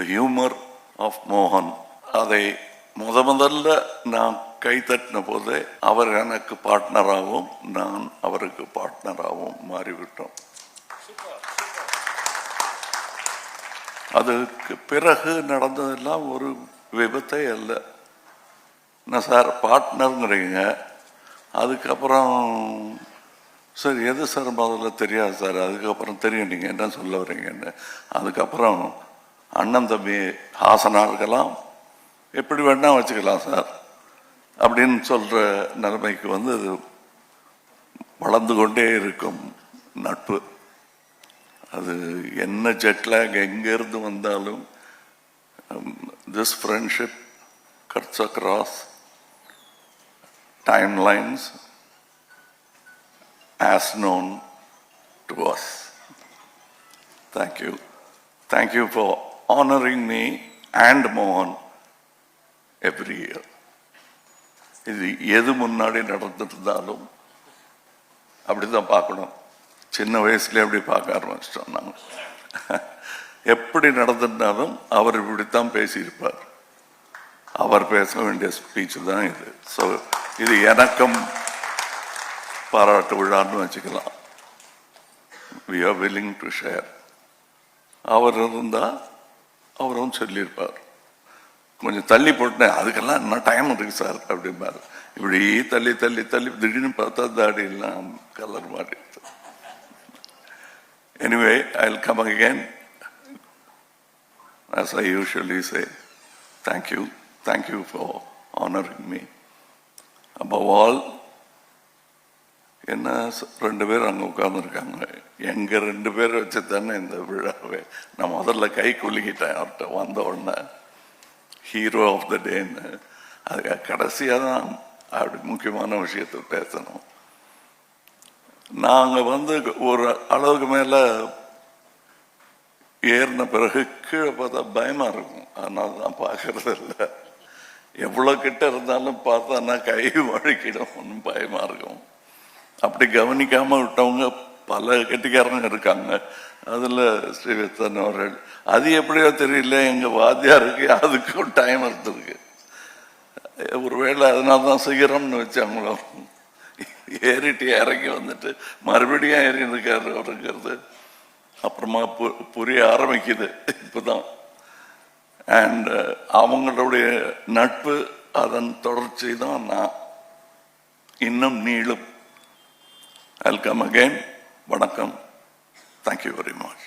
The humour of மோகன் அதை முத முதல்ல நான் கைத்தட்டின போது அவர் எனக்கு பார்ட்னராகவும் நான் அவருக்கு பார்ட்னராகவும் மாறிவிட்டோம். அதுக்கு பிறகு நடந்ததெல்லாம் ஒரு விபத்தே அல்ல. என்ன சார் பார்ட்னருங்கிறீங்க அதுக்கப்புறம் சார் எது சார் முதல்ல தெரியாது சார் அதுக்கப்புறம் தெரியும். நீங்கள் என்ன சொல்ல வரீங்கன்னு அதுக்கப்புறம் அண்ணன் தம்பி ஹாசனா இருக்கலாம் எப்படி வேணா வச்சுக்கலாம் சார். அப்படின்னு சொல்கிற நிலைமைக்கு வந்து அது வளர்ந்து கொண்டே இருக்கும் நட்பு. அது என்ன ஜெட்லாக் எங்கேருந்து வந்தாலும் this friendship cuts across time lines as known to us. Thank you thank you for honoring me and Mohan every year. இது எது முன்னாடி நடந்துருந்தாலும் அப்படிதான் பார்க்கணும். சின்ன வயசுல அப்படி பார்க்க ஆரம்பிச்சிட்டோம் நாங்கள் எப்படி நடந்திருந்தாலும் அவர் இப்படித்தான் பேசியிருப்பார். அவர் பேச வேண்டிய ஸ்பீச் தான் இது. ஸோ இது எனக்கும் பாராட்டு விழான்னு வச்சுக்கலாம். We are willing to share அவர் இருந்தால் அவரும் சொல்லியிருப்பார். கொஞ்சம் தள்ளி போட்டேன் அதுக்கெல்லாம் இன்னும் டைம் இருக்கு சார் அப்படிம்பார். இப்படி தள்ளி தள்ளி தள்ளி திடீர்னு பார்த்தா தாடி எல்லாம் கலர் மாறி anyway I will come again as I usually say, thank you, thank you for honoring me. Above all, என்ன ரெண்டு பேர் அங்கே உட்கார்ந்துருக்காங்க. எங்கள் ரெண்டு பேர் வச்சு தானே இந்த விழாவே நான் முதல்ல கை குலுக்கிட்டேன் அவர்கிட்ட வந்த உடனே. ஹீரோ ஆஃப் த டேன்னு அது கடைசியாக தான் அப்படி முக்கியமான விஷயத்தை பேசணும். நாங்கள் வந்து ஒரு அளவுக்கு மேலே ஏறின பிறகு கீழே பார்த்தா பயமாக இருக்கும். அதனால தான் பார்க்கறது இல்லை. எவ்வளோ கிட்ட இருந்தாலும் பார்த்தான்னா கை வழுக்கிடும். ஒன்றும் பயமாக இருக்கும். அப்படி கவனிக்காம விட்டவங்க பல கெட்டிக்காரங்க இருக்காங்க. அதுல ஸ்ரீவித்தன் அவர்கள். அது எப்படியோ தெரியல எங்க வாத்தியாருக்கு அதுக்கும் டைம் எடுத்திருக்கு ஒருவேளை அதனால தான் சிகரம்னு வச்சாங்களோ. ஏறிட்டு இறங்கி வந்துட்டு மறுபடியும் ஏறி இருக்காரு அவருங்கிறது. அப்புறமா பு- புரிய ஆரம்பிக்குது. இப்போதான். அண்ட் அவங்களுடைய நட்பு அதன் தொடர்ச்சி தான் நான். இன்னும் நீளும். வெல்கம் அகைன் வணக்கம். Thank you very much